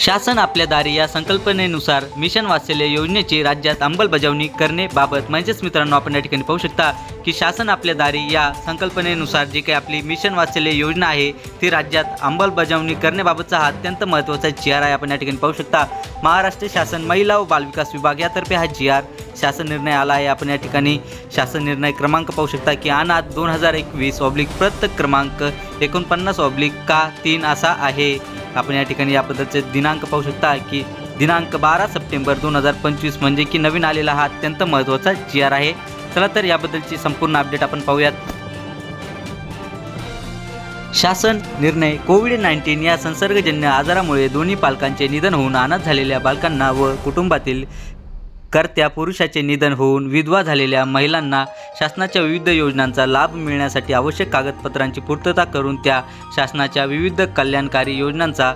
शासन आपल्या दारी या संकल्पनेनुसार मिशन वात्सल्य योजनेची राज्यात अंमलबजावणी करण्याबाबत म्हणजेच मित्रांनो आपण या ठिकाणी पाहू शकता की शासन आपल्या दारी या संकल्पनेनुसार जी काही आपली मिशन वात्सल्य योजना आहे ती राज्यात अंमलबजावणी करण्याबाबतचा हा अत्यंत महत्त्वाचा जी आर आहे. आपण या ठिकाणी पाहू शकता महाराष्ट्र शासन महिला व बालविकास विभाग यातर्फे हा जी आर शासन निर्णय आला आहे. आपण या ठिकाणी शासन निर्णय क्रमांक पाहू शकता की अनाथ दोन हजार एकवीस ऑब्लिक प्रत्येक क्रमांक एकोणपन्नास ऑब्लिक का तीन असा आहे. आपण या ठिकाणी या पद्धतीचे दिनांक पाहू शकता की दिनांक बारा सप्टेंबर दोन हजार पंचवीस म्हणजे की नवीन आलेला हा अत्यंत महत्त्वाचा जी आर आहे. चला तर याबद्दलची संपूर्ण अपडेट आपण पाहूयात. शासन निर्णय कोविड नाईन्टीन या संसर्गजन्य आजारामुळे दोन्ही पालकांचे निधन होऊन अनाथ झालेल्या बालकांना व कुटुंबातील कर्त्या पुरुषाचे निधन होऊन विधवा झालेल्या महिलांना शासनाच्या विविध योजनांचा लाभ मिळण्यासाठी आवश्यक कागदपत्रांची पूर्तता करून त्या शासनाच्या विविध कल्याणकारी योजनांचा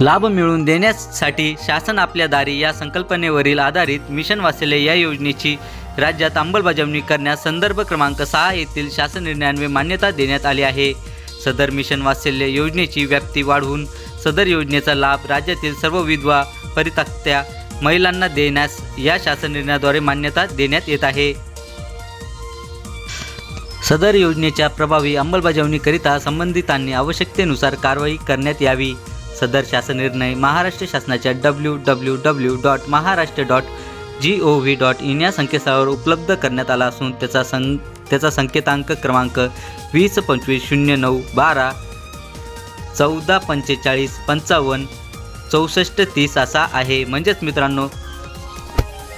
लाभ मिळवून देण्यासाठी शासन आपल्या दारी या संकल्पनेवरील आधारित मिशन वात्सल्य या योजनेची राज्यात अंमलबजावणी करण्यास संदर्भ क्रमांक सहा येथील शासन निर्णयान्वये मान्यता देण्यात आली आहे. सदर मिशन वात्सल्य योजनेची व्याप्ती वाढवून सदर योजनेचा लाभ राज्यातील सर्व विधवा परित्यक्त्या महिलांना देण्यास या शासन निर्णयाद्वारे मान्यता देण्यात येत आहे. सदर योजनेच्या प्रभावी अंमलबजावणीकरिता संबंधितांनी आवश्यकतेनुसार कारवाई करण्यात यावी. सदर शासन निर्णय महाराष्ट्र शासनाच्या W W W dot Maharashtra dot G O V dot in या संकेतस्थळावर उपलब्ध करण्यात आला असून त्याचा सं त्याचा संकेतांक क्रमांक वीस पंचवीस शून्य नऊ बारा चौदा पंचेचाळीस पंचावन्न चौसष्ट तीस असा आहे. म्हणजेच मित्रांनो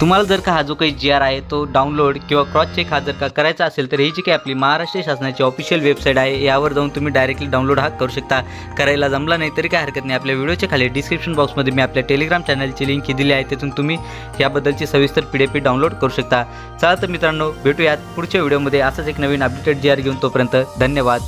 तुम्हाला जर का हा जो काही जी आर आहे तो डाउनलोड किंवा क्रॉस चेक हा जर का करायचा असेल तर ही जी काही आपली महाराष्ट्र शासनाची ऑफिशियल वेबसाईट आहे यावर जाऊन तुम्ही डायरेक्टली डाउनलोड हा करू शकता. करायला जमला नाही तरी काय हरकत नाही. आपल्या व्हिडिओच्या खाली डिस्क्रिप्शन बॉक्समध्ये मी आपल्या टेलिग्राम चॅनलची लिंक ही दिली आहे. तिथून तुम्ही याबद्दलची सविस्तर पी डी पी डाउनलोड करू शकता. चला तर मित्रांनो भेटूयात पुढच्या व्हिडिओमध्ये असंच एक नवीन अपडेटेड जी आर घेऊन तोपर्यंत धन्यवाद.